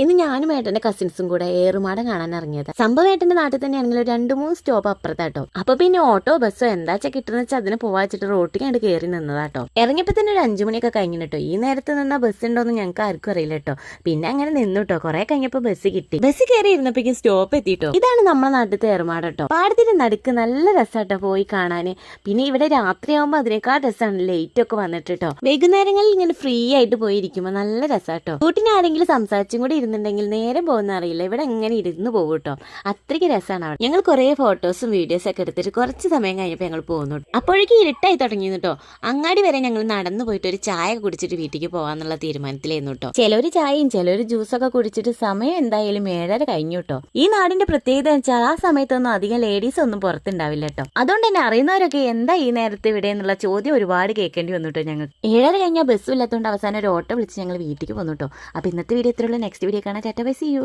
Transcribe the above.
ഇന്ന് ഞാനും ഏട്ടന്റെ കസിൻസും കൂടെ ഏറുമാടം കാണാൻ ഇറങ്ങിയത്. സംഭവം ഏട്ടന്റെ നാട്ടിൽ തന്നെയാണെങ്കിൽ ഒരു രണ്ട് മൂന്ന് സ്റ്റോപ്പ് അപ്പുറത്താട്ടോ അപ്പൊ പിന്നെ ഓട്ടോ ബസ്സോ എന്താ വെച്ചാൽ കിട്ടുന്ന വെച്ചാൽ അതിന് പോവാച്ചിട്ട് റോട്ടിൽ കണ്ട് കയറി നിന്നതാട്ടോ ഇറങ്ങിയപ്പോ തന്നെ ഒരു അഞ്ചു മണിയൊക്കെ കഴിഞ്ഞിട്ടോ ഈ നേരത്തെ നിന്ന ബസ് ഉണ്ടോന്ന് ഞങ്ങൾക്ക് ആർക്കും അറിയില്ല കേട്ടോ പിന്നെ അങ്ങനെ നിന്നു കേട്ടോ കുറെ കഴിഞ്ഞപ്പോ ബസ് കിട്ടി. ബസ് കയറി ഇരുന്നപ്പോഴേക്കും സ്റ്റോപ്പ് എത്തിട്ടോ ഇതാണ് നമ്മുടെ നാട്ടിലത്തെ ഏറുമാടം കേട്ടോ പാടത്തിന്റെ നടുക്ക് നല്ല രസാട്ടോ പോയി കാണാന്. പിന്നെ ഇവിടെ രാത്രിയാവുമ്പോ അതിനേക്കാൾ രസമാണ് ലേറ്റ് ഒക്കെ വന്നിട്ട് കേട്ടോ വൈകുന്നേരങ്ങളിൽ ഇങ്ങനെ ഫ്രീ ആയിട്ട് പോയിരിക്കുമ്പോ നല്ല രസാട്ടോ കൂട്ടിനാരെങ്കിലും സംസാരിച്ചും കൂടി ഇരുന്നുണ്ടെങ്കിൽ നേരെ പോകുന്ന അറിയില്ല. ഇവിടെ എങ്ങനെ ഇരുന്ന് പോകും കേട്ടോ. അത്രയ്ക്ക് രസമാണ് അവിടെ. ഞങ്ങൾ കുറേ ഫോട്ടോസും വീഡിയോസും ഒക്കെ എടുത്തിട്ട് കുറച്ച് സമയം കഴിഞ്ഞപ്പോൾ ഞങ്ങൾ പോകുന്നു അപ്പോഴേക്കും ഇരുട്ടായി തുടങ്ങി കേട്ടോ. അങ്ങാടി വരെ ഞങ്ങൾ നടന്നു പോയിട്ട് ഒരു ചായ കുടിച്ചിട്ട് വീട്ടിലേക്ക് പോകാന്നുള്ള തീരുമാനത്തിലായിരുന്നു കേട്ടോ. ഒരു ചായയും ചിലര് ജ്യൂസൊക്കെ കുടിച്ചിട്ട് സമയം എന്തായാലും ഏഴര കഴിഞ്ഞു കേട്ടോ. ഈ നാടിന്റെ പ്രത്യേകത വെച്ചാൽ ആ സമയത്തൊന്നും അധികം ലേഡീസ് ഒന്നും പുറത്തുണ്ടാവില്ല കേട്ടോ. അതുകൊണ്ട് തന്നെ അറിയുന്നവരൊക്കെ എന്താ ഈ നേരത്തെ ഇവിടെ എന്നുള്ള ചോദ്യം ഒരുപാട് കേൾക്കേണ്ടി വന്നു കേട്ടോ ഞങ്ങൾ ഏഴര കഴിഞ്ഞാൽ ബസ്സും ഇല്ലാത്തതുകൊണ്ട് അവസാനം ഒരു ഓട്ടോ വിളിച്ച് ഞങ്ങൾ വീട്ടിലേക്ക് പോന്നു കേട്ടോ. അപ്പൊ ഇന്നത്തെ വീഡിയോ ഇത്രയുള്ള നെക്സ്റ്റ് വീഡിയോ കാണാൻ ടാറ്റ ബൈ സി യു